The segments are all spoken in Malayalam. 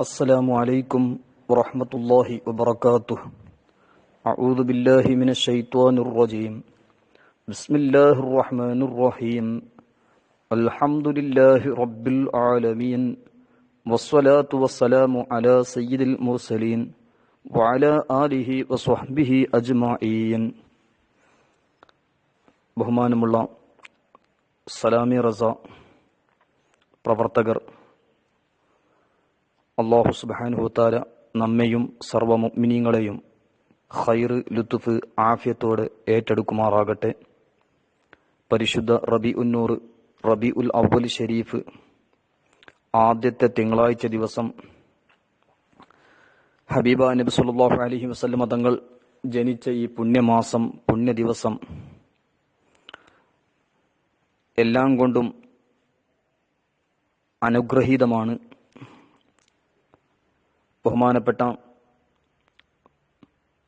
السلام عليكم ورحمة الله وبركاته أعوذ بالله من الشيطان الرجيم بسم الله الرحمن الرحيم الحمد لله رب العالمين والصلاة والسلام على سيد المرسلين وعلى آله وصحبه أجمعين ബഹുമാനമുള്ള സലാമി റസ പ്രവർത്തകർ അള്ളാഹു സുബാനുഹുത്താല നമ്മയും സർവ മുഅ്മിനീങ്ങളെയും ഖൈറ് ലുത്തുഫ് ആഫ്യത്തോട് ഏറ്റെടുക്കുമാറാകട്ടെ. പരിശുദ്ധ റബി ഉന്നൂർ റബി ഉൽ അവൽ ഷെരീഫ് ആദ്യത്തെ തിങ്കളാഴ്ച ദിവസം ഹബീബ നബി സുല്ലാഹു അലഹി വസ്ല്ല തങ്ങൾ ജനിച്ച ഈ പുണ്യമാസം പുണ്യ ദിവസം എല്ലാം കൊണ്ടും അനുഗ്രഹീതമാണ്. ബഹുമാനപ്പെട്ട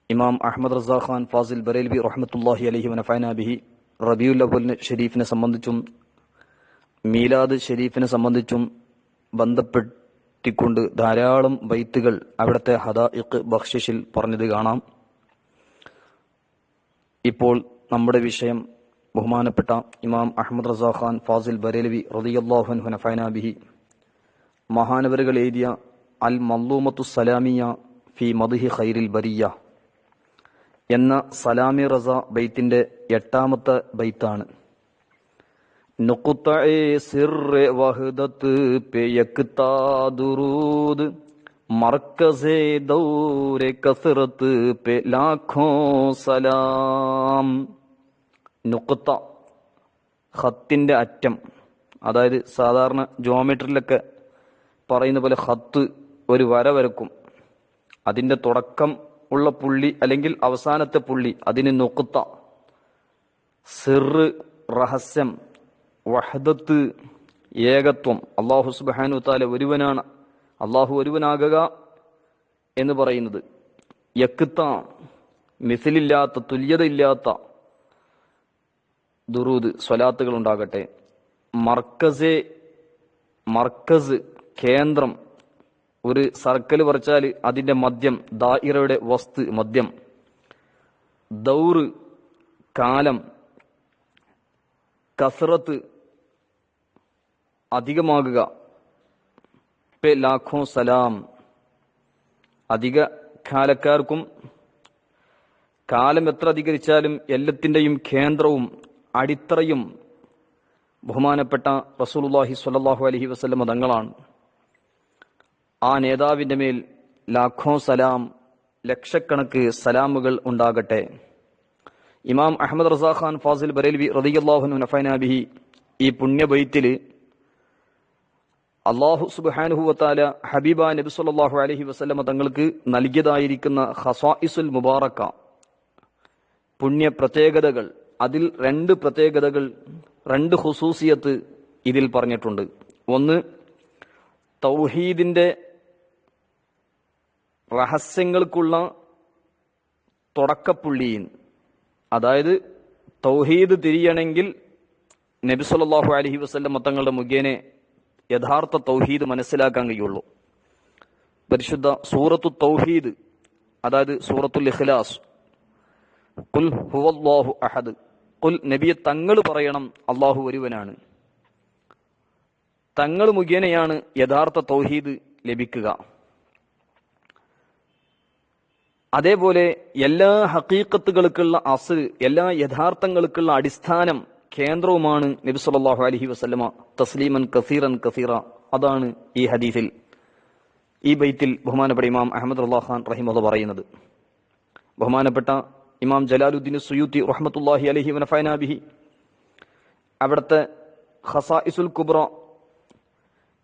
ഇമാം അഹമ്മദ് റസാ ഖാൻ ഫാസിൽ ബരേൽബി റഹ്മത്തുല്ലാഹി അലഹി വനഫൈനാബിഹി റബിയുൽ ഷെരീഫിനെ സംബന്ധിച്ചും മീലാദ് ഷെരീഫിനെ സംബന്ധിച്ചും ബന്ധപ്പെട്ടിക്കൊണ്ട് ധാരാളം ബൈത്തുകൾ അവിടുത്തെ ഹദാഇഖ് ബഖ്ഷിഷിൽ പറഞ്ഞത് കാണാം. ഇപ്പോൾ നമ്മുടെ വിഷയം ബഹുമാനപ്പെട്ട ഇമാം അഹമ്മദ് റസാ ഖാൻ ഫാസിൽ ബരേലവി റളിയല്ലാഹു ഹുനഫൈനാബിഹി മഹാനവരുകൾ എഴുതിയ അൽ മല്ലൂമത്തു സലാമിയ ഫി മദ്ഹി ഖൈരിൽ ബരിയ എന്ന സലാമി റസ ബൈത്തിന്റെ എട്ടാമത്തെ ബൈത്താണ്. മർക്കസെ ദൗരെ കസറത്ത് പെ ലാഖോ സലാം. നുഖത്ത ഖത്തിന്റെ അറ്റം അതായത് സാധാരണ ജോമെട്രിയിലൊക്കെ പറയുന്ന പോലെ ഹത്ത് ഒരു വര വരക്കും. അതിന്റെ തുടക്കം ഉള്ള പുള്ളി അല്ലെങ്കിൽ അവസാനത്തെ പുള്ളി അതിന് നൊക്കുത്ത സിറ് റഹസ്യം വഹദത്ത് ഏകത്വം. അള്ളാഹു സുബാനു താല ഒരുവനാണ്. അള്ളാഹു ഒരുവനാകുക എന്ന് പറയുന്നത്. യക്കുത്ത മിസിലില്ലാത്ത തുല്യതയില്ലാത്ത ദുറൂദ് സ്വലാത്തുകൾ ഉണ്ടാകട്ടെ. മർക്കസെ മർക്കസ് കേന്ദ്രം ഒരു സർക്കിൾ പറിച്ചാൽ അതിന്റെ മദ്യം ദായിറയുടെ വസ്തു മദ്യം. ദൗറ് കാലം കസറത്ത് അധികമാകുക. പെ ലാഖോ സലാം. അധിക കാലക്കാർക്കും കാലം എത്ര അധികരിച്ചാലും എല്ലാത്തിന്റെയും കേന്ദ്രവും അടിത്തറയും ബഹുമാനപ്പെട്ട റസൂലുല്ലാഹി സ്വല്ലല്ലാഹു അലൈഹി വസല്ലം തങ്ങളാണ്. ആ നേതാവിന്റെ മേൽ ലാഖോ സലാം ലക്ഷക്കണക്ക് സലാമുകൾ ഉണ്ടാകട്ടെ. ഇമാം അഹമ്മദ് റസാഖാൻ ഫാസിൽ ബറേൽവി റതിയല്ലാഹു നഫൈനാബിഹി ഈ പുണ്യബൈത്തിൽ അള്ളാഹു സുബാനുഹുവത്താല ഹബീബ നബി സല്ലല്ലാഹു അലഹി വസ്ലമ തങ്ങൾക്ക് നൽകിയതായിരിക്കുന്ന ഹസായിസുൽ മുബാറക്ക പുണ്യ പ്രത്യേകതകൾ അതിൽ രണ്ട് പ്രത്യേകതകൾ രണ്ട് ഹുസൂസിയത്ത് ഇതിൽ പറഞ്ഞിട്ടുണ്ട്. ഒന്ന് തൗഹീദിന്റെ രഹസ്യങ്ങൾക്കുള്ള തുടക്കപ്പുള്ളിയിൻ അതായത് തൗഹീദ് തിരിയണമെങ്കിൽ നബി സല്ലാഹു അലഹി വസല്ലം തങ്ങളുടെ മുഖേനെ യഥാർത്ഥ തൗഹീദ് മനസ്സിലാക്കാൻ കഴിയുള്ളൂ. പരിശുദ്ധ സൂറത്തു തൗഹീദ് അതായത് സൂറത്തുൽ ഇഖ്ലാസ്. കുൽ ഹുവല്ലാഹു അഹദ്. കുൽ നബിയെ തങ്ങൾ പറയണം അള്ളാഹു ഒരുവനാണ്. തങ്ങൾ മുഖേനയാണ് യഥാർത്ഥ തൗഹീദ് ലഭിക്കുക. അതേപോലെ എല്ലാ ഹക്കീക്കത്തുകൾക്കുള്ള അസ് എല്ലാ യഥാർത്ഥങ്ങൾക്കുള്ള അടിസ്ഥാനം കേന്ദ്രവുമാണ് നബി സല്ലാഹു അലഹി വസല്ലമ. തസ്ലീമൻ കസീറൻ കസീറ. അതാണ് ഈ ഹദീസിൽ ഈ ബൈത്തിൽ ബഹുമാനപ്പെട്ട ഇമാം അഹമ്മദ് അള്ളാഹാൻ റഹിമത പറയുന്നത്. ബഹുമാനപ്പെട്ട ഇമാം ജലാലുദ്ദീൻ സുയൂത്തി റഹ്മത്തുല്ലാഹി അലഹി വനഫൈനാബിഹി അവിടുത്തെ ഖസാഇസുൽ കുബ്ര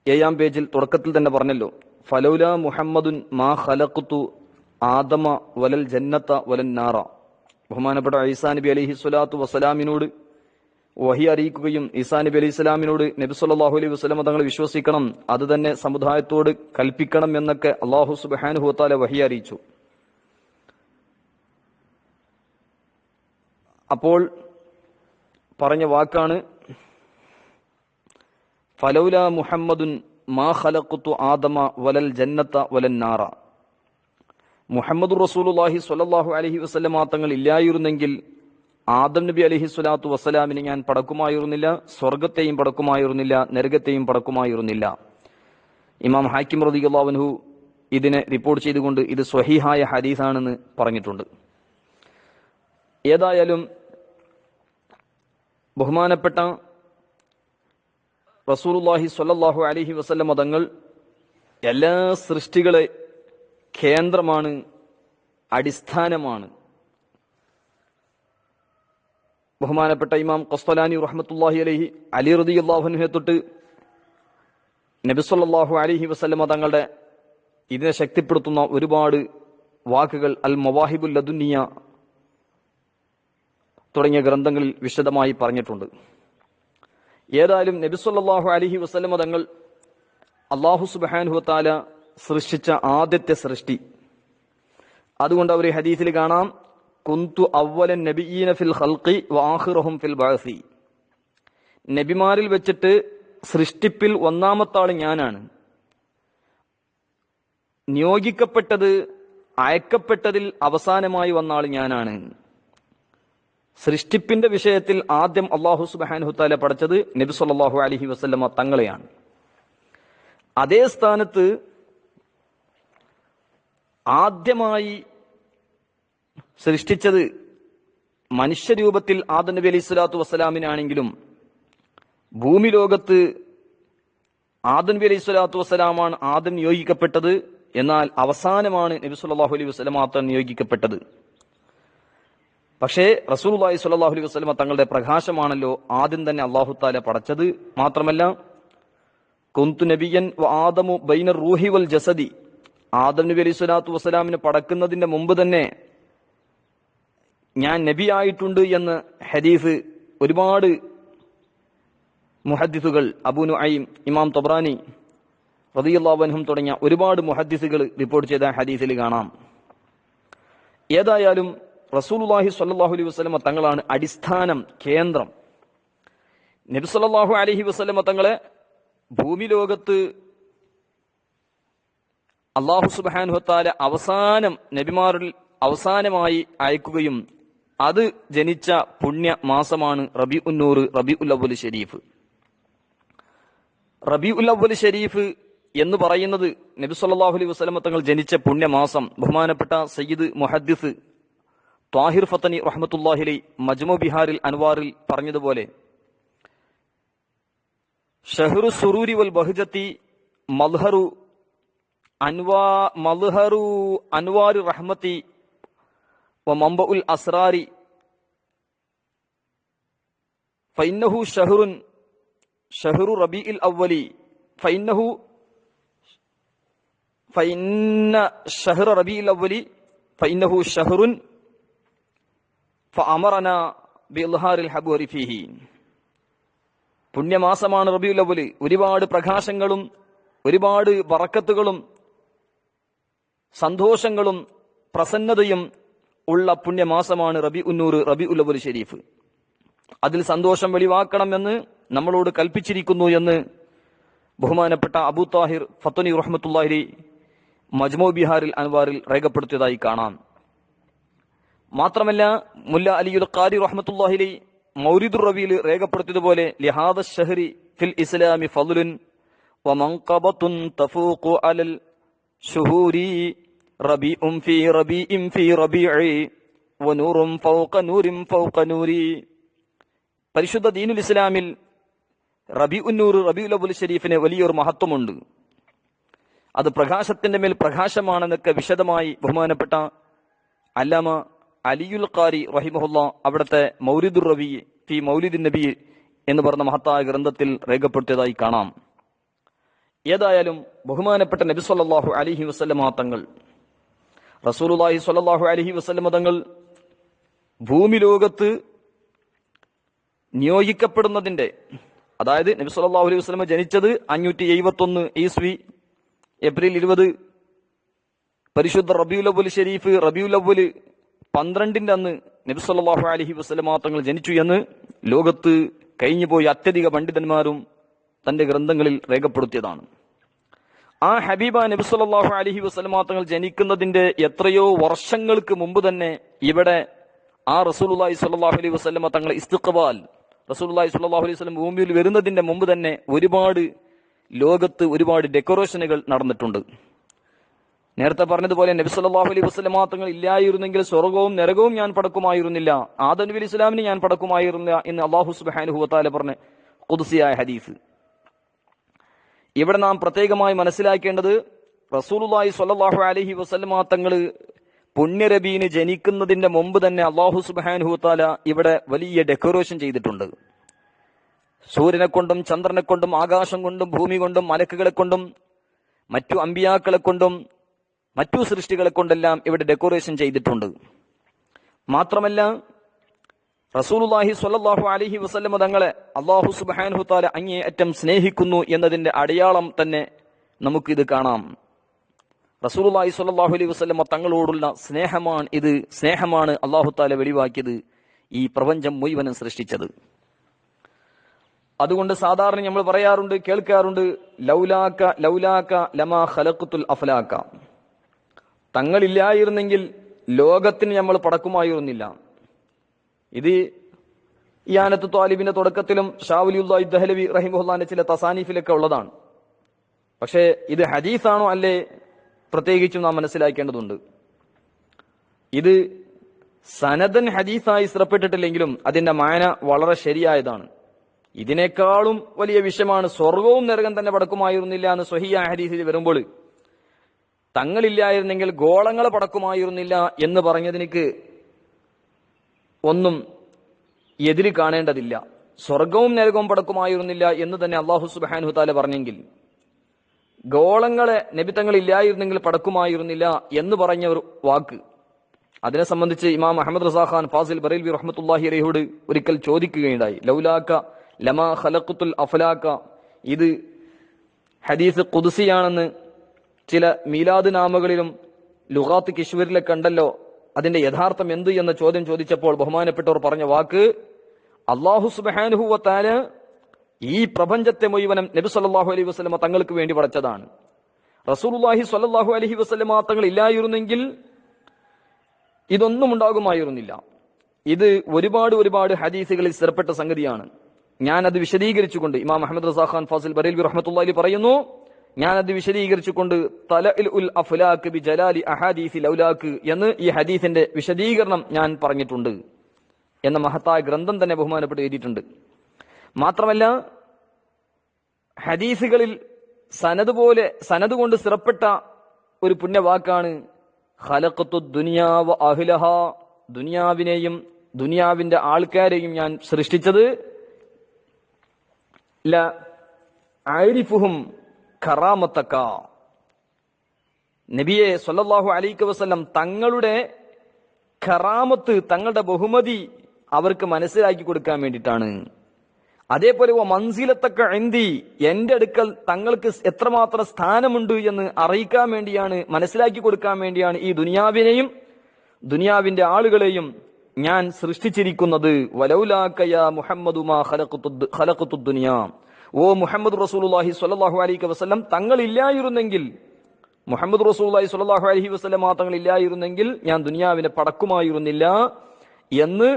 ഏഴാം പേജിൽ തുടക്കത്തിൽ തന്നെ പറഞ്ഞല്ലോ ഫലൗല മുഹമ്മദുൻ മാ ഖലഖ്തു ആദമ വലൽ ജന്നത്ത വലൻ നാറ. ബഹുമാനപ്പെട്ട ഈസാ നബി അലൈഹി സ്വലാത്തു വസ്സലാമിനോട് വഹി അറിയിക്കുകയും ഈസാ നബി അലൈഹി സ്വലാമിനോട് നബി സല്ലല്ലാഹു അലൈഹി വസല്ലമ തങ്ങൾ വിശ്വസിക്കണം അത് തന്നെ സമുദായത്തോട് കൽപ്പിക്കണം എന്നൊക്കെ അള്ളാഹു സുബ്ഹാനഹു വതആല വഹി അറിയിച്ചു. അപ്പോൾ പറഞ്ഞ വാക്കാണ് ഫലൗല മുഹമ്മദുൻ മാ ഖലഖ്തു ആദമ വലൽ ജന്നത്ത വലൻ നാറ. മുഹമ്മദ് റസൂലുള്ളാഹി സ്വല്ലല്ലാഹു അലഹി വസ്ലം തങ്ങൾ ഇല്ലായിരുന്നെങ്കിൽ ആദം നബി അലഹി സ്വലാത്തു വസ്സലാമിനെ ഞാൻ പടക്കുമായിരുന്നില്ല സ്വർഗത്തെയും പടക്കുമായിരുന്നില്ല നരകത്തെയും പടക്കുമായിരുന്നില്ല. ഇമാം ഹാക്കിം റളിയല്ലാഹു ഇതിനെ റിപ്പോർട്ട് ചെയ്തുകൊണ്ട് ഇത് സ്വഹീഹായ ഹദീസാണെന്ന് പറഞ്ഞിട്ടുണ്ട്. ഏതായാലും ബഹുമാനപ്പെട്ട റസൂലുള്ളാഹി സ്വല്ലല്ലാഹു അലഹി വസല്ലം മതങ്ങൾ എല്ലാ സൃഷ്ടികളെ കേന്ദ്രമാണ് അടിസ്ഥാനമാണ്. ബഹുമാനപ്പെട്ട ഇമാം കൊസ്തലാനി റഹ്മത്തുള്ളാഹി അലഹി അലി റളിയല്ലാഹുവിനെ തൊട്ട് നബിസ്വല്ലാഹു അലഹി വസല്ലം തങ്ങളുടെ ഇതിനെ ശക്തിപ്പെടുത്തുന്ന ഒരുപാട് വാക്കുകൾ അൽ മവാഹിബുൽ ലദുനിയ തുടങ്ങിയ ഗ്രന്ഥങ്ങളിൽ വിശദമായി പറഞ്ഞിട്ടുണ്ട്. ഏതായാലും നബിസ്വല്ലാഹു അലഹി വസല്ലം തങ്ങൾ അള്ളാഹു സുബ്ഹാനഹു വതആല സൃഷ്ടിച്ച ആദ്യത്തെ സൃഷ്ടി. അതുകൊണ്ട് അവർ ഹദീസിൽ കാണാം കുന്തു അവലൻ നബിയീന ഫിൽ ഹൽക്കി വാഹിറഹും ഫിൽ ബാസി. നബിമാരിൽ വെച്ചിട്ട് സൃഷ്ടിപ്പിൽ ഒന്നാമത്തെ ആൾ ഞാനാണ്. നിയോഗിക്കപ്പെട്ടത് അയക്കപ്പെട്ടതിൽ അവസാനമായി വന്ന ആൾ ഞാനാണ്. സൃഷ്ടിപ്പിന്റെ വിഷയത്തിൽ ആദ്യം അള്ളാഹു സുബാനുഹുത്താല പഠിച്ചത് നബി സല്ലാഹു അലൈഹി വസ്ലമ തങ്ങളെയാണ്. അതേ സ്ഥാനത്ത് ആദ്യമായി സൃഷ്ടിച്ചത് മനുഷ്യരൂപത്തിൽ ആദം നബി അലൈഹി സ്വലാത്തു വസ്സലാമിനാണെങ്കിലും ഭൂമി ലോകത്ത് ആദം നബി അലൈഹി സ്വലാത്തു വസ്സലാമാണ് ആദ്യം നിയോഗിക്കപ്പെട്ടത് എന്നാൽ അവസാനമാണ് നബി സല്ലല്ലാഹു അലൈഹി വസല്ലമ മാത്രം നിയോഗിക്കപ്പെട്ടത്. പക്ഷേ റസൂൽ റസൂലുള്ളാഹി സ്വല്ലാഹു അലൈഹി വസ്ലമ തങ്ങളുടെ പ്രകാശമാണല്ലോ ആദ്യം തന്നെ അള്ളാഹു താല പടച്ചത്. മാത്രമല്ല കുന്തു നബിയൻ ആദമു ബൈന റൂഹി വൽ ജസദി ആദം നബി അലൈഹി സ്വലാത്തു വസ്സലാമിന് പടക്കുന്നതിന്റെ മുമ്പ് തന്നെ ഞാൻ നബി ആയിട്ടുണ്ട് എന്ന് ഹദീസ് ഒരുപാട് മുഹദ്ദിസുകൾ അബൂ നുഐം ഇമാം തൊബ്രാനി റതിയുള്ളാവൻഹും തുടങ്ങിയ ഒരുപാട് മുഹദ്ദിസുകൾ റിപ്പോർട്ട് ചെയ്ത ഹദീസിൽ കാണാം. ഏതായാലും റസൂലുള്ളാഹി സ്വല്ലല്ലാഹു അലൈഹി വസല്ലമ തങ്ങളാണ് അടിസ്ഥാനം കേന്ദ്രം. നബി സല്ലല്ലാഹു അലൈഹി വസല്ലമ തങ്ങളെ ഭൂമി ലോകത്ത് അള്ളാഹു സുബ്ഹാനഹു വതആല അവസാനം നബിമാരിൽ അവസാനമായി അയക്കുകയും അത് ജനിച്ച പുണ്യ മാസമാണ് റബി ഉന്നൂർ റബി ഉല്ലബുൽ ഷെരീഫ്. ഷരീഫ് റബി ഉല്ലബുൽ ഷെരീഫ് എന്ന് പറയുന്നത് നബി സല്ലാഹു അലൈഹി വസ്ലമ തങ്ങൾ ജനിച്ച പുണ്യമാസം ബഹുമാനപ്പെട്ട സയ്യിദ് മുഹദ്ദിസ് ത്വാഹിർ ഫത്തനി റഹ്മത്തുല്ലാഹിലി മജ്മു ബിഹാറിൽ അൻവാറിൽ പറഞ്ഞതുപോലെ ഷഹ്റു സുറൂരി വൽ ബഹുജത്തി മൽഹറു അൻവാ മൽഹറു അൻവാർ റഹ്മത്തി മമ്പ ഉൽ അസ്രാരി. ഫൈന്നഹു ഷഹറുൻ ഷഹറു റബീഇൽ അവലി ഫൈന്നഹു ഫൈന്ന ഷഹർ റബി ഇൽ അവലി ഫൈന്നഹു ഷഹറുൻ ഫഅമറന ബിൽഹാറിൽ ഹബുറി ഫീഹി. പുണ്യമാസമാണ് റബിയുൽ അവൽ ഒരുപാട് പ്രകാശങ്ങളും ഒരുപാട് വറക്കത്തുകളും സന്തോഷങ്ങളും പ്രസന്നതയും ഉള്ള പുണ്യമാസമാണ് റബി ഉന്നൂർ റബി ഉല്ലബുൽ ഷെരീഫ്. അതിൽ സന്തോഷം വെളിവാക്കണമെന്ന് നമ്മളോട് കൽപ്പിച്ചിരിക്കുന്നു എന്ന് ബഹുമാനപ്പെട്ട അബു താഹിർ ഫത്തനി റഹ്മത്തുല്ലാഹി മജ്മോ ബിഹാറിൽ അൻവാറിൽ രേഖപ്പെടുത്തിയതായി കാണാം. മാത്രമല്ല മുല്ല അലിയുൽ ഖാരി റഹ്മത്തുല്ലാഹിലി മൗരിദുർ റബിയിൽ രേഖപ്പെടുത്തിയതുപോലെ ലിഹാദ ഷഹരി ഫിൽ ഇസ്ലാമി ഫലുൻ തഫൂഖു അലൽ പരിശുദ്ധ ദീനുൽ ഇസ്ലാമിൽ റബി ഉന്നൂർ റബി ഉലബുൽ ഷരീഫിന് വലിയൊരു മഹത്വമുണ്ട്. അത് പ്രകാശത്തിന്റെ മേൽ പ്രകാശമാണെന്നൊക്കെ വിശദമായി ബഹുമാനപ്പെട്ട അല്ലാമ അലിയുൽ ഖാരി റഹിമഹുല്ല അവിടുത്തെ മൗലിദുർ റബി ഫി മൗലിദ് നബി എന്ന് പറഞ്ഞ മഹത്തായ ഗ്രന്ഥത്തിൽ രേഖപ്പെടുത്തിയതായി കാണാം. ഏതായാലും ബഹുമാനപ്പെട്ട നബി സല്ലല്ലാഹു അലൈഹി വസല്ലമ തങ്ങൾ റസൂലുള്ളാഹി സ്വല്ലല്ലാഹു അലൈഹി വസല്ലം തങ്ങൾ ഭൂമി ലോകത്ത് നിയോഗിക്കപ്പെടുന്നതിന്റെ അതായത് നബി സല്ലല്ലാഹു അലൈഹി വസല്ലമ ജനിച്ചത് അഞ്ഞൂറ്റി എഴുപത്തൊന്ന് ഈസ്വി ഏപ്രിൽ ഇരുപത് പരിശുദ്ധ റബിയുൽ അവൽ ഷരീഫ് റബിയുൽ അവൽ പന്ത്രണ്ടിന്റെ അന്ന് നബി സല്ലല്ലാഹു അലൈഹി വസല്ലമ തങ്ങൾ ജനിച്ചു എന്ന് ലോകത്ത് കഴിഞ്ഞുപോയ അത്യധിക പണ്ഡിതന്മാരും തന്റെ ഗ്രന്ഥങ്ങളിൽ രേഖപ്പെടുത്തിയതാണ്. ആ ഹബീബ നബി സല്ലല്ലാഹു അലഹി വസല്ലമ തങ്ങൾ ജനിക്കുന്നതിന്റെ എത്രയോ വർഷങ്ങൾക്ക് മുമ്പ് തന്നെ ഇവിടെ ആ റസൂലുള്ളാഹി സ്വല്ലല്ലാഹു അലൈഹി വസല്ലമ തങ്ങളെ ഇസ്തിഖ്ബാൽ റസൂലുള്ളാഹി സ്വല്ലല്ലാഹു അലൈഹി വസ്ലം ഭൂമിയിൽ വരുന്നതിന്റെ മുമ്പ് തന്നെ ഒരുപാട് ലോകത്ത് ഒരുപാട് ഡെക്കറേഷനുകൾ നടന്നിട്ടുണ്ട്. നേരത്തെ പറഞ്ഞതുപോലെ നബി സല്ലല്ലാഹു അലൈഹി വസല്ലമ തങ്ങൾ ഇല്ലായിരുന്നെങ്കിൽ സ്വർഗവും നരകവും ഞാൻ പടക്കുമായിരുന്നില്ല ആദൻ അലി ഇസ്ലാമിന് ഞാൻ പടക്കുമായിരുന്നില്ല എന്ന് അള്ളാഹു സുബാനുഹുത്താല പറഞ്ഞ് ഖുദ്സിയായ ഹദീസ്. ഇവിടെ നാം പ്രത്യേകമായി മനസ്സിലാക്കേണ്ടത് റസൂലുള്ളാഹി സ്വല്ലല്ലാഹു അലൈഹി വസല്ലമ തങ്ങൾ പുണ്യരബീന് ജനിക്കുന്നതിന്റെ മുമ്പ് തന്നെ അള്ളാഹു സുബ്ഹാനഹു താല ഇവിടെ വലിയ ഡെക്കറേഷൻ ചെയ്തിട്ടുണ്ട്. സൂര്യനെ കൊണ്ടും ചന്ദ്രനെ കൊണ്ടും ആകാശം കൊണ്ടും ഭൂമി കൊണ്ടും മലക്കുകളെ കൊണ്ടും മറ്റു അമ്പിയാക്കളെ കൊണ്ടും മറ്റു സൃഷ്ടികളെ കൊണ്ടെല്ലാം ഇവിടെ ഡെക്കറേഷൻ ചെയ്തിട്ടുണ്ട്. മാത്രമല്ല റസൂലുള്ളാഹി സ്വല്ലല്ലാഹു അലൈഹി വസല്ലം തങ്ങളെ അള്ളാഹു സുബ്ഹാനഹു തആല അങ്ങേയറ്റം സ്നേഹിക്കുന്നു എന്നതിന്റെ അടയാളം തന്നെ നമുക്കിത് കാണാം. റസൂലുള്ളാഹി സ്വല്ലല്ലാഹു അലൈഹി വസല്ലം തങ്ങളോടുള്ള സ്നേഹമാണ് ഇത്. സ്നേഹമാണ് അള്ളാഹു താല വെളിവാക്കിയത് ഈ പ്രപഞ്ചം മുഴുവനും സൃഷ്ടിച്ചത്. അതുകൊണ്ട് സാധാരണ നമ്മൾ പറയാറുണ്ട് കേൾക്കാറുണ്ട് ലൗലാക്ക ലൗലാക്ക ലമാ ഖലഖത്തുൽ അഫലാക്ക തങ്ങളില്ലായിരുന്നെങ്കിൽ ലോകത്തിന് നമ്മൾ പടക്കുമായിരുന്നില്ല. ഇത് ഈ ആനത്ത് ത്വാലിബിന്റെ തുടക്കത്തിലും ഷാവുലിയുല്ലാഹി ദഹലവി റഹിമുല്ലാന്റെ ചില തസാനീഫിലൊക്കെ ഉള്ളതാണ്. പക്ഷേ ഇത് ഹദീസാണോ അല്ലേ? പ്രത്യേകിച്ചും നാം മനസ്സിലാക്കേണ്ടതുണ്ട്. ഇത് സനദൻ ഹദീസായി സ്ഥിരപ്പെട്ടിട്ടില്ലെങ്കിലും അതിന്റെ മാന വളരെ ശരിയായതാണ്. ഇതിനേക്കാളും വലിയ വിഷയമാണ് സ്വർഗവും നരകം തന്നെ പടക്കുമായിരുന്നില്ല എന്ന് സ്വഹിയ ഹദീസിൽ വരുമ്പോൾ തങ്ങളില്ലായിരുന്നെങ്കിൽ ഗോളങ്ങൾ പടക്കുമായിരുന്നില്ല എന്ന് പറഞ്ഞതിനിക്ക് ഒന്നും എതിര് കാണേണ്ടതില്ല. സ്വർഗവും നരകവും പടക്കുമായിരുന്നില്ല എന്ന് തന്നെ അള്ളാഹു സുബാനു താല പറഞ്ഞെങ്കിൽ ഗോളങ്ങളെ നബിത്തങ്ങൾ ഇല്ലായിരുന്നെങ്കിൽ പടക്കുമായിരുന്നില്ല എന്ന് പറഞ്ഞ ഒരു വാക്ക്. അതിനെ സംബന്ധിച്ച് ഇമാം അഹമ്മദ് റസാഖാൻ ഫാസിൽ ബറേൽവി റഹ്മത്തുല്ലാഹി അലഹിയോട് ഒരിക്കൽ ചോദിക്കുകയുണ്ടായി. ലൗലാക്ക ലമാ ഖലഖത്തുൽ അഫലാക്ക ഇത് ഹദീസ് കുദുസിയാണെന്ന് ചില മീലാദ് നാമകളിലും ലുഹാത്ത് കിഷ്വരിലെ കണ്ടല്ലോ. അതിന്റെ യഥാർത്ഥം എന്ത് എന്ന ചോദ്യം ചോദിച്ചപ്പോൾ ബഹുമാനപ്പെട്ടവർ പറഞ്ഞ വാക്ക് അള്ളാഹു സുബാനുഹുവത്താൽ ഈ പ്രപഞ്ചത്തെ മുഴുവനും നബി സല്ലാഹു അലൈഹി വസ്ലമ തങ്ങൾക്ക് വേണ്ടി പടച്ചതാണ്. റസൂലുള്ളാഹി സ്വല്ലല്ലാഹു അലഹി വസ്ലമ തങ്ങൾ ഇല്ലായിരുന്നെങ്കിൽ ഇതൊന്നും ഉണ്ടാകുമായിരുന്നില്ല. ഇത് ഒരുപാട് ഒരുപാട് ഹദീസുകളിൽ സ്ഥിരപ്പെട്ട സംഗതിയാണ്. ഞാൻ അത് വിശദീകരിച്ചുകൊണ്ട് ഇമാം അഹമ്മദ് റസാഖാൻ ഫാസിൽ ബറീൽ റഹ്മത്തുള്ളി പറയുന്നു ഞാൻ അത് വിശദീകരിച്ചുകൊണ്ട് തല ഉൽ അഫുലാക്ക് ബി ജലാലി അഹാദീസി ലൗലാക്ക് എന്ന് ഈ ഹദീസിന്റെ വിശദീകരണം ഞാൻ പറഞ്ഞിട്ടുണ്ട് എന്ന മഹത്തായ ഗ്രന്ഥം തന്നെ ബഹുമാനപ്പെട്ട് എഴുതിയിട്ടുണ്ട്. മാത്രമല്ല ഹദീസുകളിൽ സനത് പോലെ സനത് കൊണ്ട് സ്ഥിരപ്പെട്ട ഒരു പുണ്യവാക്കാണ് ഹലക്കത്തു ദുനിയാവ് അഹ്ലഹ. ദുനിയാവിനെയും ദുനിയാവിന്റെ ആൾക്കാരെയും ഞാൻ സൃഷ്ടിച്ചത് ല ആരിഫുഹും ഖറാമത്തക്ക നബിയെ സൊല്ലാഹു അലൈഹി വസ്ലം തങ്ങളുടെ ഖറാമത്ത് തങ്ങളുടെ ബഹുമതി അവർക്ക് മനസ്സിലാക്കി കൊടുക്കാൻ വേണ്ടിയിട്ടാണ്. അതേപോലെ ഓ മൻസിലത്തൊക്കെ എന്തി എന്റെ അടുക്കൽ തങ്ങൾക്ക് എത്രമാത്രം സ്ഥാനമുണ്ട് എന്ന് അറിയിക്കാൻ വേണ്ടിയാണ് മനസ്സിലാക്കി കൊടുക്കാൻ വേണ്ടിയാണ് ഈ ദുനിയാവിനെയും ദുനിയാവിന്റെ ആളുകളെയും ഞാൻ സൃഷ്ടിച്ചിരിക്കുന്നത്. വലൗലാക്കയ മുഹമ്മദുമാ ഹലക്കുത്തു ദുനിയാ. ഓ മുഹമ്മദ് റസൂലുള്ളാഹി സ്വല്ലല്ലാഹു അലൈഹി വസല്ലം തങ്ങളില്ലായിരുന്നെങ്കിൽ മുഹമ്മദ് റസൂലുള്ളാഹി സ്വല്ലല്ലാഹു അലൈഹി വസല്ലം തങ്ങളില്ലായിരുന്നെങ്കിൽ ഞാൻ ദുനിയാവിനെ പടക്കുമായിരുന്നില്ല എന്ന്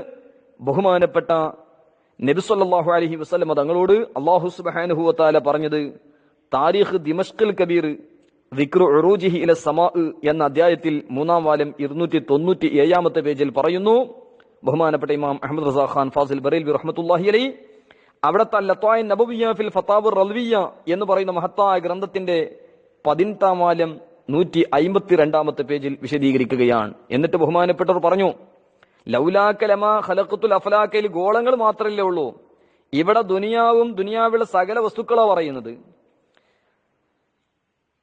ബഹുമാനപ്പെട്ട നബി സല്ലല്ലാഹു അലൈഹി വസല്ലം തങ്ങളോട് അള്ളാഹു സുബ്ഹാനഹു വതആല പറഞ്ഞത്. താരിഖ് ദിമഷ്കിൽ കബീർ സമാ എന്ന അധ്യായത്തിൽ മൂന്നാം വാലം ഇരുന്നൂറ്റി തൊണ്ണൂറ്റി ഏഴാമത്തെ പേജിൽ പറയുന്നു. ബഹുമാനപ്പെട്ട ഇമാം അഹമ്മദ് റസാഖാൻ ഫാസിൽ ബറേൽവി റഹ്മത്തുല്ലാഹി അലൈഹി അവിടത്തെ ലത്വായ് നബവിയ ഫിൽ ഫത്താബ് റൽവിയ എന്ന് പറയുന്ന മഹത്തായ ഗ്രന്ഥത്തിന്റെ പതിനെട്ടാം വാലം നൂറ്റി അയിമ്പത്തി രണ്ടാമത്തെ പേജിൽ വിശദീകരിക്കുകയാണ്. എന്നിട്ട് ബഹുമാനപ്പെട്ടവർ പറഞ്ഞു ലൗലാക്കലമ ഖലഖത്തുൽ അഫലാക്കയിൽ ഗോളങ്ങൾ മാത്രമല്ലേ ഉള്ളൂ. ഇവിടെ ദുനിയാവും ദുനിയാവിലെ സകല വസ്തുക്കളാ പറയുന്നത്.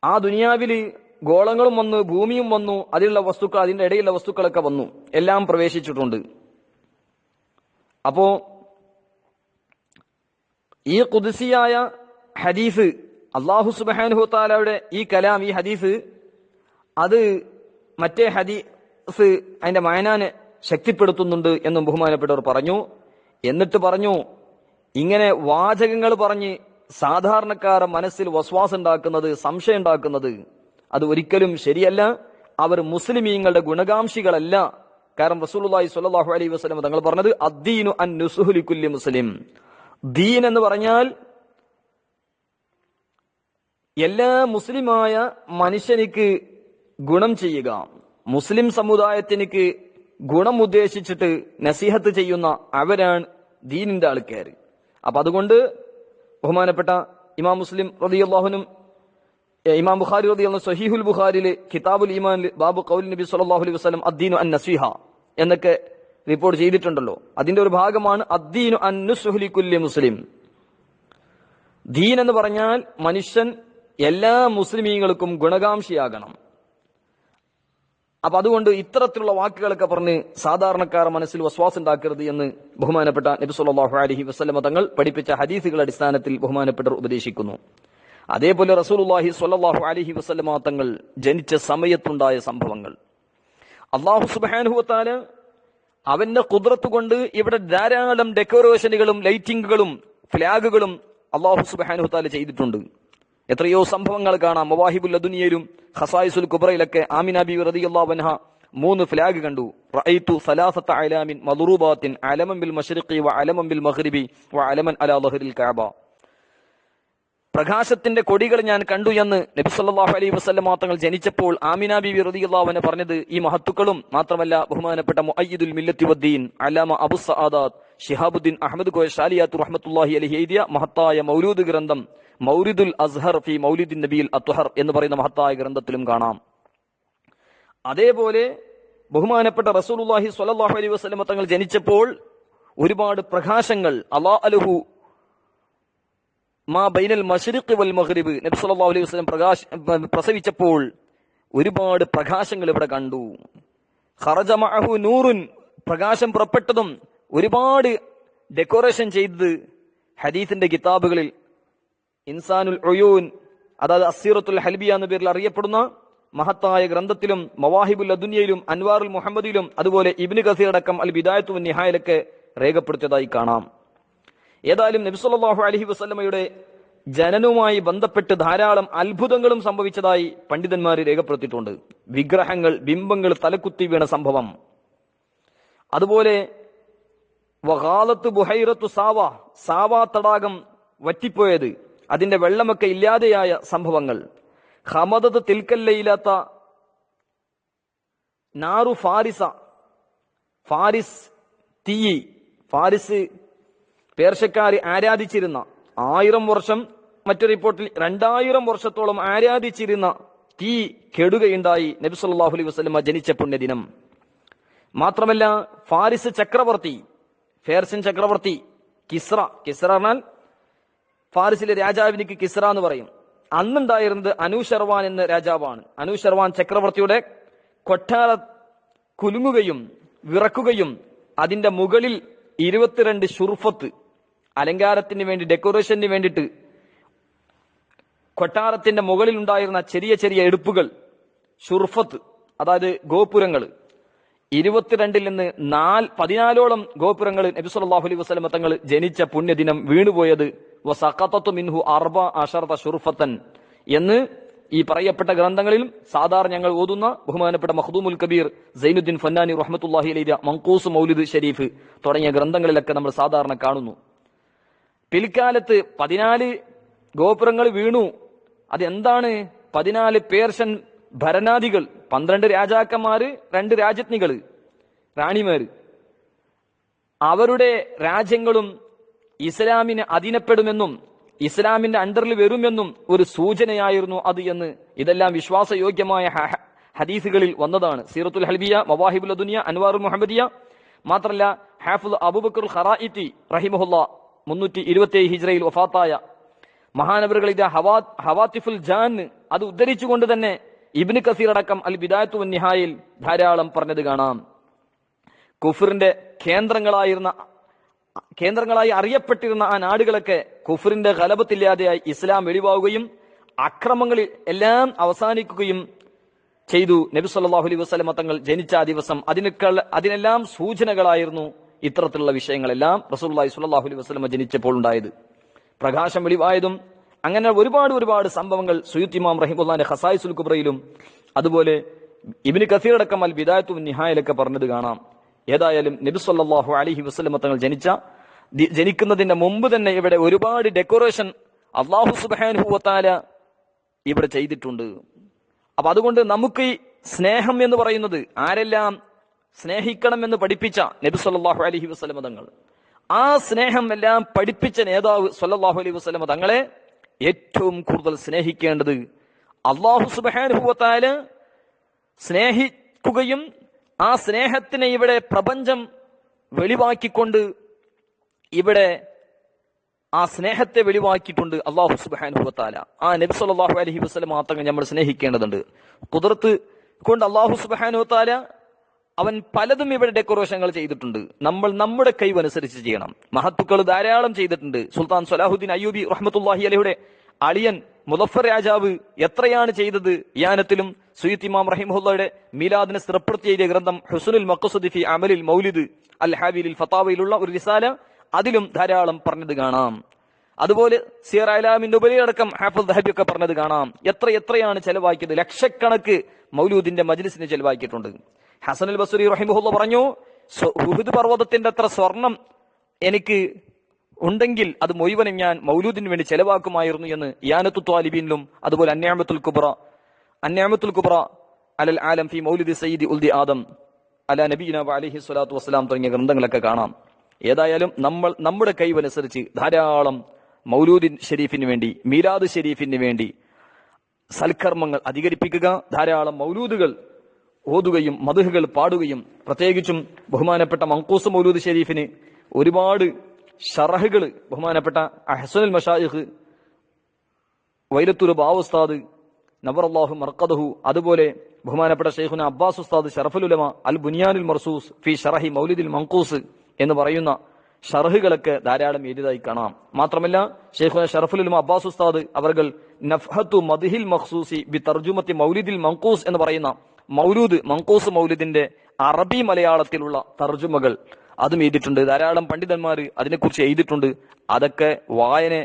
ആ ദുനിയാവിൽ ഗോളങ്ങളും വന്നു ഭൂമിയും വന്നു അതിലുള്ള വസ്തുക്കൾ അതിന്റെ ഇടയിലുള്ള വസ്തുക്കളൊക്കെ വന്നു. എല്ലാം പ്രവേശിച്ചിട്ടുണ്ട്. അപ്പോ ഈ കുതിസിയായ ഹദീഫ് അള്ളാഹു സുബാനുഹു താലയുടെ ഈ കലാം ഈ ഹദീഫ് അത് മറ്റേ ഹദീഫ് അതിന്റെ മായനാനെ ശക്തിപ്പെടുത്തുന്നുണ്ട് എന്നും ബഹുമാനപ്പെട്ടവർ പറഞ്ഞു. എന്നിട്ട് പറഞ്ഞു ഇങ്ങനെ വാചകങ്ങൾ പറഞ്ഞ് സാധാരണക്കാരെ മനസ്സിൽ വസ്വാസം ഉണ്ടാക്കുന്നത് സംശയം ഉണ്ടാക്കുന്നത് അത് ഒരിക്കലും ശരിയല്ല. അവർ മുസ്ലിമീങ്ങളുടെ ഗുണകാംക്ഷികളല്ല. കാരണം റസൂലുള്ളാഹി സ്വല്ലല്ലാഹു അലൈഹി വസല്ലം തങ്ങൾ പറഞ്ഞത് അദ്ദീനു അൻ നുസുഹു ലിക്കുല്ലി മുസ്ലിം. ദീൻ എന്ന് പറഞ്ഞാൽ എല്ലാ മുസ്ലിമായ മനുഷ്യനിക്ക് ഗുണം ചെയ്യുക. മുസ്ലിം സമുദായത്തിനിക്ക് ഗുണം ഉദ്ദേശിച്ചിട്ട് നസീഹത്ത് ചെയ്യുന്ന അവരാണ് ദീനിന്റെ ആൾക്കാർ അപ്പൊ അതുകൊണ്ട് ബഹുമാനപ്പെട്ട ഇമാം മുസ്ലിം ഏ, ഇമാം ബുഖാരി റളിയല്ലാഹു സഹീഹുൽ ബുഖാരിൽ കിതാബുൽ ഈമാനിൽ ബാബു കൗൽ നബി സല്ലല്ലാഹു അലൈഹി വസല്ലം അദ്ദീനു അൻ നസീഹ എന്നൊക്കെ റിപ്പോർട്ട് ചെയ്തിട്ടുണ്ടല്ലോ. അതിന്റെ ഒരു ഭാഗമാണ് അദ്ദീനു അൻ നുസ്ഹുലി മുസ്ലിം. ദീൻ എന്ന് പറഞ്ഞാൽ മനുഷ്യൻ എല്ലാ മുസ്ലിമീങ്ങൾക്കും ഗുണകാംക്ഷിയാകണം. അപ്പൊ അതുകൊണ്ട് ഇത്തരത്തിലുള്ള വാക്കുകളൊക്കെ പറഞ്ഞ് സാധാരണക്കാർ മനസ്സിൽ വസ്വാസം ഉണ്ടാക്കരുത് എന്ന് ബഹുമാനപ്പെട്ട നബി അലഹി വസല്ലമ തങ്ങൾ പഠിപ്പിച്ച ഹദീസുകളുടെ അടിസ്ഥാനത്തിൽ ബഹുമാനപ്പെട്ടവർ ഉപദേശിക്കുന്നു. അതേപോലെ റസൂലുള്ളാഹി സ്വല്ലല്ലാഹു അലൈഹി വസല്ലമ തങ്ങൾ ജനിച്ച സമയത്തുണ്ടായ സംഭവങ്ങൾ. അള്ളാഹു വ അവന്റെ കുതിരത്ത് കൊണ്ട് ഇവിടെ ധാരാളം ഡെക്കറേഷനുകളും ലൈറ്റിങ്ങുകളും ഫ്ലാഗുകളും അള്ളാഹു സുബ്ഹാനഹു താല ചെയ്തിട്ടുണ്ട്. എത്രയോ സംഭവങ്ങൾ കാണാം. മവാഹിബുൽ അദുനിയയിലും ഹസായിസുൽ കുബ്രയിലൊക്കെ ആമിന ബി റളിയല്ലാഹു അൻഹ മൂന്ന് ഫ്ലാഗ് കണ്ടു. റഅയ്തു സലാസത്ത അലാമിൻ മദുറുബാത്തിൻ അലമൻ ബിൽ മശ്രിഖി വ അലമൻ ബിൽ മഗ്രിബി വ അലമൻ അലാ ദഹ്റിൽ കഅബ പ്രകാശത്തിന്റെ കൊടികൾ ഞാൻ കണ്ടു എന്ന് നബി സല്ലല്ലാഹു അലൈഹി വസ്ലം മാത്രങ്ങൾ ജനിച്ചപ്പോൾ ആമിന ബിബി അൻഹ പറഞ്ഞത് ഈ മഹത്തുക്കളും മാത്രമല്ല ബഹുമാനപ്പെട്ട മുഅയ്യിദുൽ മില്ലത്തി വദ്ദീൻ അലാമ അബു സഅദാദ് ഷിഹാബുദ്ദീൻ അഹമ്മദ് ഗോയ ഷാലിയാത്തു റഹ്മത്തുല്ലാഹി അലൈഹി എഴുതിയ മഹത്തായ മൗലൂദ് ഗ്രന്ഥം മൗലിദുൽ അസ്ഹർ ഫി മൗലിദിൻ നബിയിൽ അത്വഹർ എന്ന് പറയുന്ന മഹത്തായ ഗ്രന്ഥത്തിലും കാണാം. അതേപോലെ ബഹുമാനപ്പെട്ട റസൂലുള്ളാഹി സ്വല്ലല്ലാഹു അലൈഹി വസ്ലം തങ്ങൾ ജനിച്ചപ്പോൾ ഒരുപാട് പ്രകാശങ്ങൾ അലാ അലഹു മാ ബൈനൽ മഷരിഖ് വൽ മഗ്രിബ്. നബി സല്ലല്ലാഹു അലൈഹി വസല്ലം പ്രകാശ പ്രസവിച്ചപ്പോൾ ഒരുപാട് പ്രകാശങ്ങൾ ഇവിടെ കണ്ടു. ഖറജ മഅഹു നൂറുൻ പ്രകാശം പുറപ്പെട്ടതും ഒരുപാട് ഡെക്കറേഷൻ ചെയ്തത് ഹദീസിന്റെ കിതാബുകളിൽ. ഇൻസാനുൽ ഒയൂൻ അതായത് അസീറത്തുൽ ഹൽബിയ എന്ന പേരിൽ അറിയപ്പെടുന്ന മഹത്തായ ഗ്രന്ഥത്തിലും മവാഹിബുൽ അദുനിയയിലും അൻവാറുൽ മുഹമ്മദിലും അതുപോലെ ഇബിന് കസീർ അടക്കം അൽ ബിദായത്തു നിഹായിലൊക്കെ രേഖപ്പെടുത്തിയതായി കാണാം. ഏതായാലും നബിസുല്ലാഹു അലഹി വസ്ലമയുടെ ജനനവുമായി ബന്ധപ്പെട്ട് ധാരാളം അത്ഭുതങ്ങളും സംഭവിച്ചതായി പണ്ഡിതന്മാർ രേഖപ്പെടുത്തിയിട്ടുണ്ട്. വിഗ്രഹങ്ങൾ ബിംബങ്ങൾ തലക്കുത്തി വീണ സംഭവം. അതുപോലെ വഹാലത്ത് ബുഹൈറത്തു സാവ സാവ തടാകം വറ്റിപ്പോയത് അതിന്റെ വെള്ളമൊക്കെ ഇല്ലാതെയായ സംഭവങ്ങൾ. ഹമദത്ത് തിൽക്കല്ലയില്ലാത്ത നാറു ഫാരിസ ഫാരിസ് തീ ഫാരിസ് പേർഷ്യക്കാർ ആരാധിച്ചിരുന്ന ആയിരം വർഷം മറ്റു റിപ്പോർട്ടിൽ രണ്ടായിരം വർഷത്തോളം ആരാധിച്ചിരുന്ന തീ കെടുകയുണ്ടായി നബി സല്ലാഹു അലൈഹി വസല്ലമ ജനിച്ച പുണ്യദിനം. മാത്രമല്ല ഫാരിസ് ചക്രവർത്തി ഫേർസിൻ ചക്രവർത്തി കിസ്ര കിസ്ര എന്നാൽ ഫാരിസിലെ രാജാവിനിക്ക് കിസ്ര എന്ന് പറയും. അന്നുണ്ടായിരുന്നത് അനു ശർവാൻ എന്ന രാജാവാണ്. അനു ശർവാൻ ചക്രവർത്തിയുടെ കൊട്ടാര കുലുങ്ങുകയും വിറക്കുകയും അതിന്റെ മുകളിൽ ഇരുപത്തിരണ്ട് ഷുർഫത്ത് അലങ്കാരത്തിന് വേണ്ടി ഡെക്കറേഷന് വേണ്ടിയിട്ട് കൊട്ടാരത്തിന്റെ മുകളിൽ ഉണ്ടായിരുന്ന ചെറിയ ചെറിയ എടുപ്പുകൾ ഷുർഫത്ത് അതായത് ഗോപുരങ്ങൾ. ഇരുപത്തിരണ്ടിൽ നിന്ന് നാൽ പതിനാലോളം ഗോപുരങ്ങൾ നബി സല്ലല്ലാഹു അലൈഹി വസ്ലമ തങ്ങൾ ജനിച്ച പുണ്യദിനം വീണുപോയത്. മിൻഹു അർബ അഷറത ഷുർഫത്തൻ എന്ന് ഈ പറയപ്പെട്ട ഗ്രന്ഥങ്ങളിലും സാധാരണ ഞങ്ങൾ ഓതുന്ന ബഹുമാനപ്പെട്ട മഹദൂമുൽ കബീർ സൈനുദ്ദീൻ ഫന്നാനി റഹ്മത്തുള്ളാഹി അലൈഹി മങ്കൂസ് മൗലിദ് ഷരീഫ് തുടങ്ങിയ ഗ്രന്ഥങ്ങളിലൊക്കെ നമ്മൾ സാധാരണ കാണുന്നു. പിൽക്കാലത്ത് പതിനാല് ഗോപുരങ്ങൾ വീണു. അതെന്താണ്? പതിനാല് പേർഷൻ ഭരണാധികൾ പന്ത്രണ്ട് രാജാക്കന്മാര് രണ്ട് രാജജ്ഞികൾ റാണിമാര് അവരുടെ രാജ്യങ്ങളും ഇസ്ലാമിന് അധീനപ്പെടുമെന്നും ഇസ്ലാമിന്റെ അണ്ടറിൽ വരുമെന്നും ഒരു സൂചനയായിരുന്നു അത് എന്ന് ഇതെല്ലാം വിശ്വാസയോഗ്യമായ ഹദീസുകളിൽ വന്നതാണ്. സീറത്തുൽ ഹൽബിയ മവാഹിബുൽ ദുനിയ അൻവാറുൽ മുഹമ്മദിയ. മാത്രല്ല ഹാഫുൽ അബൂബക്കർ ഖറായിത്തി റഹിമഹുല്ല. മുന്നൂറ്റി ഇരുപത്തി ഹിജ്രയിൽ വഫാത്തായ മഹാനവറുകൾ ഇത് ഹവാ ഹവാത്തിഫുൽ ജാൻ. അത് ഉദ്ധരിച്ചുകൊണ്ട് തന്നെ ഇബിന് കസീർ അടക്കം അൽ ബിദായത്തു നിഹായിൽ ധാരാളം പറഞ്ഞത് കാണാം. കുഫറിന്റെ കേന്ദ്രങ്ങളായിരുന്ന കേന്ദ്രങ്ങളായി അറിയപ്പെട്ടിരുന്ന ആ നാടുകളൊക്കെ കുഫറിന്റെ കലപത്തില്ലാതെയായി ഇസ്ലാം വെളിവാകുകയും അക്രമങ്ങൾ എല്ലാം അവസാനിക്കുകയും ചെയ്തു. നബി സല്ലല്ലാഹു അലൈഹി വസല്ലമ തങ്ങൾ ജനിച്ച ആ ദിവസം. അതിനേക്കാൾ അതിനെല്ലാം സൂചനകളായിരുന്നു ഇത്തരത്തിലുള്ള വിഷയങ്ങളെല്ലാം റസൂലുള്ളാഹി സ്വല്ലല്ലാഹു അലൈഹി വസല്ലമ ജനിച്ചപ്പോൾ ഉണ്ടായത്. പ്രകാശം വെളിവായതും അങ്ങനെ ഒരുപാട് ഒരുപാട് സംഭവങ്ങൾ സുയുത്ത് ഇമാം റഹിമുല്ലാന്റെ ഖസായിസുൽ കുബ്രയിലും അതുപോലെ ഇബിന് കസീർ അടക്കം അൽ ബിദായത്തു നിഹായിലൊക്കെ പറഞ്ഞത് കാണാം. ഏതായാലും നബി സ്വല്ലല്ലാഹു അലൈഹി വസ്ലമ തങ്ങൾ ജനിച്ച ജനിക്കുന്നതിന്റെ മുമ്പ് തന്നെ ഇവിടെ ഒരുപാട് ഡെക്കറേഷൻ അള്ളാഹു സുബ്ഹാനഹു വതആല ഇവിടെ ചെയ്തിട്ടുണ്ട്. അപ്പൊ അതുകൊണ്ട് നമുക്ക് സ്നേഹം എന്ന് പറയുന്നത് ആരെല്ലാം സ്നേഹിക്കണം എന്ന് പഠിപ്പിച്ച നബി സല്ലാഹു അലഹി വസ്ലമ തങ്ങൾ. ആ സ്നേഹം എല്ലാം പഠിപ്പിച്ച നേതാവ് സല്ലാഹു അലൈഹി വസ്ലമ തങ്ങളെ ഏറ്റവും കൂടുതൽ സ്നേഹിക്കേണ്ടത് അള്ളാഹു സുബാനുഭവത്താൽ സ്നേഹിക്കുകയും ആ സ്നേഹത്തിനെ ഇവിടെ പ്രപഞ്ചം വെളിവാക്കിക്കൊണ്ട് ഇവിടെ ആ സ്നേഹത്തെ വെളിവാക്കിയിട്ടുണ്ട് അള്ളാഹു സുബാനുഭവത്താല ആ നബി സല്ലല്ലാഹു അലൈഹി വസ്ലം മാത്രം നമ്മൾ സ്നേഹിക്കേണ്ടതുണ്ട്. കുതിർത്ത് കൊണ്ട് അള്ളാഹു സുബ്ഹാനഹു വതആല അവൻ പലതും ഇവിടെ ഡെക്കറേഷനുകൾ ചെയ്തിട്ടുണ്ട്. നമ്മൾ നമ്മുടെ കഴിവനുസരിച്ച് ചെയ്യണം. മഹത്തുക്കൾ ധാരാളം ചെയ്തിട്ടുണ്ട്. സുൽത്താൻ സലാഹുദ്ദീൻ അയ്യൂബി റഹ്മത്തുല്ലാഹി അലയുടെ അളിയൻ മുദഫർ രാജാവ് എത്രയാണ് ചെയ്തത്? യാനത്തിലും സുയ്യിത്ത് ഇമാം റഹിമുല്ലയുടെ മീലാദിനെ സ്ഥിരപ്പെടുത്തി എഴുതിയ ഗ്രന്ഥം ഹുസുനുൽ മക്കുസുദിഫി അമലിൽ മൗലിദ് അൽ ഹാബിലിൽ ഫത്താവയിലുള്ള ഒരു റിസാല അതിലും ധാരാളം പറഞ്ഞത് കാണാം. അതുപോലെ സിയർ അലാമിന്റെ ഉപരിയടക്കം ഹാഫുൽ ദഹബി ഒക്കെ പറഞ്ഞത് കാണാം. എത്ര എത്രയാണ് ചെലവാക്കിയത്? ലക്ഷക്കണക്ക് മൗലൂദിന്റെ മജ്ലിസിന് ചെലവാക്കിയിട്ടുണ്ട്. ഹസൻ അൽ ബസുരി റഹിമുല്ല പറഞ്ഞു ഹുഹുദ് പർവതത്തിന്റെ അത്ര സ്വർണം എനിക്ക് ഉണ്ടെങ്കിൽ അത് മുഴുവനും ഞാൻ മൗലൂദിന് വേണ്ടി ചെലവാക്കുമായിരുന്നു എന്ന് യാനത്തു ത്വാലിബീനിലും അതുപോലെ അന്യാമത്തുൽ കുബ്ര അന്യാമത്തുൽ കുബ്ര അലൽ ആലം ഫി മൗലുദി സയ്യിദി ഉൽദി ആദം അല നബീന അലഹി സ്വലാത്തു വസ്സലാം തുടങ്ങിയ ഗ്രന്ഥങ്ങളൊക്കെ കാണാം. ഏതായാലും നമ്മൾ നമ്മുടെ കൈവനുസരിച്ച് ധാരാളം മൗലൂദിൻ ഷെരീഫിന് വേണ്ടി മീലാദ് ഷെരീഫിന് വേണ്ടി സൽക്കർമ്മങ്ങൾ അധികരിപ്പിക്കുക ധാരാളം മൗലൂദുകൾ ഓതുകയും മധുഹകൾ പാടുകയും പ്രത്യേകിച്ചും ബഹുമാനപ്പെട്ട മങ്കൂസ് മൗലൂദ് ഷെരീഫിന് ഒരുപാട് ഷറഹുകൾ ബഹുമാനപ്പെട്ട അഹസനുൽ മഷായിഖ് വൈലത്തൂർ ബാവുസ്താദ് നബറല്ലാഹു മർക്കദഹു അതുപോലെ ബഹുമാനപ്പെട്ട ഷെയ്ഖുന അബ്ബാസ് ഉസ്താദ് ഷറഫുൽ ഉലമ അൽ ബുനിയാനുൽ മർസൂസ് ഫി ഷറഹി മൗലിദിൽ മങ്കൂസ് എന്ന് പറയുന്ന ഷറഹുകളൊക്കെ ധാരാളം എഴുതിയതായി കാണാം. മാത്രമല്ല ഷെയ്ഖുന ഷറഫുൽ ഉലമ അബ്ബാസ് ഉസ്താദ് അവർ നഫ്ഹത്തു മദ്ഹിൽ മഖ്സൂസി ബി തർജുമത്തി മൗലിദിൽ മങ്കൂസ് എന്ന് പറയുന്ന മൗലൂദ് മങ്കോസ് മൗലൂദിന്റെ അറബി മലയാളത്തിലുള്ള തർജുമകൾ അതും എഴുതിയിട്ടുണ്ട്. ധാരാളം പണ്ഡിതന്മാർ അതിനെക്കുറിച്ച് എഴുതിയിട്ടുണ്ട്. അതൊക്കെ വായന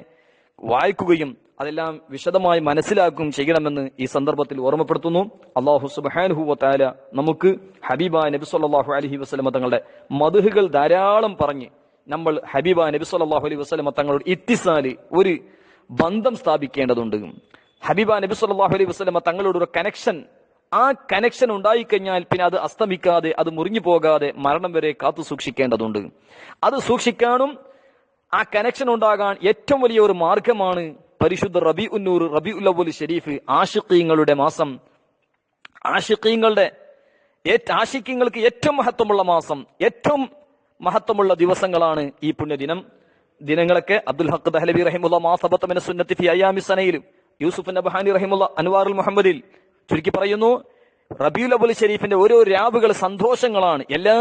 വായിക്കുകയും അതെല്ലാം വിശദമായി മനസ്സിലാക്കുകയും ചെയ്യണമെന്ന് ഈ സന്ദർഭത്തിൽ ഓർമ്മപ്പെടുത്തുന്നു. അള്ളാഹു സുബ്ഹാനഹു വതആല നമുക്ക് ഹബീബ നബി സല്ലല്ലാഹു അലൈഹി വസല്ലമ തങ്ങളുടെ മധുഹുകൾ ധാരാളം പറഞ്ഞ് നമ്മൾ ഹബീബ നബി സല്ലല്ലാഹു അലൈഹി വസല്ലമ തങ്ങളോട് ഇത്തിസാൽ ഒരു ബന്ധം സ്ഥാപിക്കേണ്ടതുണ്ട്. ഹബീബ നബി സല്ലല്ലാഹു അലൈഹി വസ്ലമ തങ്ങളോട് ഒരു കണക്ഷൻ ആ കണക്ഷൻ ഉണ്ടായിക്കഴിഞ്ഞാൽ പിന്നെ അത് അസ്തമിക്കാതെ അത് മുറിഞ്ഞു പോകാതെ മരണം വരെ കാത്തു സൂക്ഷിക്കേണ്ടതുണ്ട്. അത് സൂക്ഷിക്കാനും ആ കണക്ഷൻ ഉണ്ടാകാൻ ഏറ്റവും വലിയ ഒരു മാർഗമാണ് പരിശുദ്ധ റബി ഉന്നൂർ റബി ഉല്ലബുൽ ഷെരീഫ് ആഷിഖീങ്ങളുടെ മാസം. ആഷിഖീങ്ങളുടെ ആഷിഖീങ്ങൾക്ക് ഏറ്റവും മഹത്വമുള്ള മാസം ഏറ്റവും മഹത്വമുള്ള ദിവസങ്ങളാണ് ഈ പുണ്യദിനം. ദിനങ്ങളൊക്കെ അബ്ദുൽ ഹക്ക് ദഹലബി റഹിമുള്ള മാസബത്തമിന സുന്നത്തി ഫി അയ്യാമി സനയിലും യൂസുഫ് നബഹാനി റഹിമുള്ള അൻവാറുൽ മുഹമ്മദിൽ ചുരുക്കി പറയുന്നു റബിയുൽ അബുൽ ഷരീഫിന്റെ ഓരോ രാവുകൾ സന്തോഷങ്ങളാണ്. എല്ലാ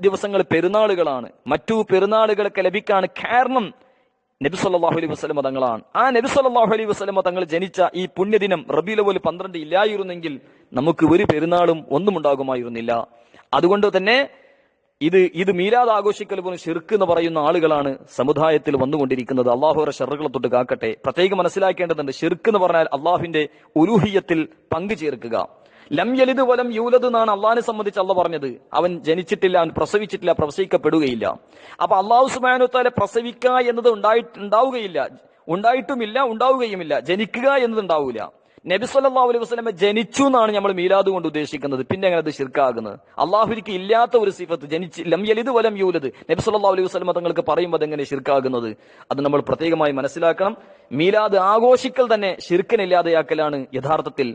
ദിവസങ്ങളും പെരുന്നാളുകളാണ്. മറ്റു പെരുന്നാളുകളൊക്കെ ലഭിക്കാൻ കാരണം നബി സല്ലാഹു അലൈഹി വസല്ലമ തങ്ങളാണ് ആ നബി സല്ലാഹു അലൈഹി വസല്ലമ തങ്ങൾ ജനിച്ച ഈ പുണ്യദിനം റബീൽ അവൽ പന്ത്രണ്ട് ഇല്ലായിരുന്നെങ്കിൽ നമുക്ക് ഒരു പെരുന്നാളും ഒന്നും ഉണ്ടാകുമായിരുന്നില്ല അതുകൊണ്ട് തന്നെ ഇത് ഇത് മീലാദ് ആഘോഷിക്കൽ പോലും ഷിർക്ക് എന്ന് പറയുന്ന ആളുകളാണ് സമുദായത്തിൽ വന്നുകൊണ്ടിരിക്കുന്നത്. അള്ളാഹുറെ ഷെറുകളെ തൊട്ട് കാക്കട്ടെ. പ്രത്യേകം മനസ്സിലാക്കേണ്ടതുണ്ട്. ഷിർക്ക് എന്ന് പറഞ്ഞാൽ അള്ളാഹുവിന്റെ ഉരുഹിയത്തിൽ പങ്കു ചേർക്കുക. ലം യലിത് വലം യൂലത് എന്നാണ് അള്ളാഹിനെ സംബന്ധിച്ച് അള്ള പറഞ്ഞത്. അവൻ ജനിച്ചിട്ടില്ല അവൻ പ്രസവിച്ചിട്ടില്ല പ്രസവിക്കപ്പെടുകയില്ല. അപ്പൊ അള്ളാഹു സുബാനുത്താലെ പ്രസവിക്കുക എന്നത് ഉണ്ടായിട്ട് ഉണ്ടാവുകയില്ല. ഉണ്ടായിട്ടുമില്ല ഉണ്ടാവുകയുമില്ല. ജനിക്കുക എന്നത് ഉണ്ടാവില്ല നബി സല്ലല്ലാഹു അലൈഹി വസല്ലമ ജനിച്ചു എന്നാണ് നമ്മൾ മീലാദ് കൊണ്ട് ഉദ്ദേശിക്കുന്നത്. പിന്നെ അങ്ങനെ അത് ശിർക്കാകുന്നത്? അള്ളാഹുരിക്ക് ഇല്ലാത്ത ഒരു സിഫത്ത് ജനിച്ച് ലം യലിത് വലം യൂലത് നബി സല്ലല്ലാഹു അലൈഹി വസ്ലമ തങ്ങൾക്ക് പറയുമ്പോൾ അതെങ്ങനെ ശിർക്കാകുന്നത്? അത് നമ്മൾ പ്രത്യേകമായി മനസ്സിലാക്കണം. മീലാദ് ആഘോഷിക്കൽ തന്നെ ശിർക്കനില്ലാതെയാക്കലാണ് യഥാർത്ഥത്തിൽ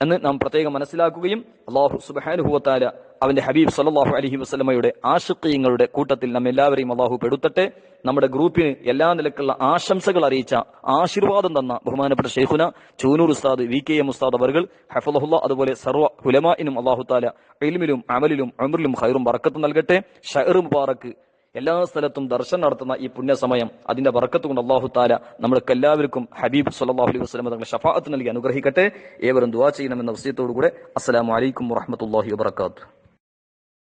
എന്ന് നാം പ്രത്യേകം മനസ്സിലാക്കുകയും അള്ളാഹു സുബാനുഹുവത്താല അവന്റെ ഹബീബ് സല്ലല്ലാഹു അലഹി വസ്ലമയുടെ ആഷിഖീങ്ങളുടെ കൂട്ടത്തിൽ നാം എല്ലാവരെയും അള്ളാഹു പെടുത്തട്ടെ. നമ്മുടെ ഗ്രൂപ്പിന് എല്ലാ നിലക്കുള്ള ആശംസകൾ അറിയിച്ച ആശീർവാദം തന്ന ബഹുമാനപ്പെട്ട ഷെയ്ഖുന ചൂനൂർ ഉസ്താദ് വി കെ എം ഉസ്താദ് അവർകൾ ഹഫലഹുല്ല അതുപോലെ സർവ ഹുലമാനും അള്ളാഹു താല ഇൽമിലും അമലിലും അമറിലും ഖൈറും വറക്കത്ത് നൽകട്ടെ. ഷഹർ മുബാറക്ക് എല്ലാ സ്ഥലത്തും ദർശനം നടത്തുന്ന ഈ പുണ്യസമയം അതിന്റെ ബർക്കത്ത് കൊണ്ട് അള്ളാഹു താല നമ്മൾക്ക് എല്ലാവർക്കും ഹബീബ് സല്ലല്ലാഹു അലൈഹി വസല്ലം തങ്ങളുടെ ഷഫാഅത്ത് നൽകി അനുഗ്രഹിക്കട്ടെ. ഏവരും ദുവാ ചെയ്യണമെന്ന വിഷയത്തോടു കൂടെ അസ്സലാമു അലൈക്കും വറഹ്മത്തുള്ളാഹി വബറകാതുഹു.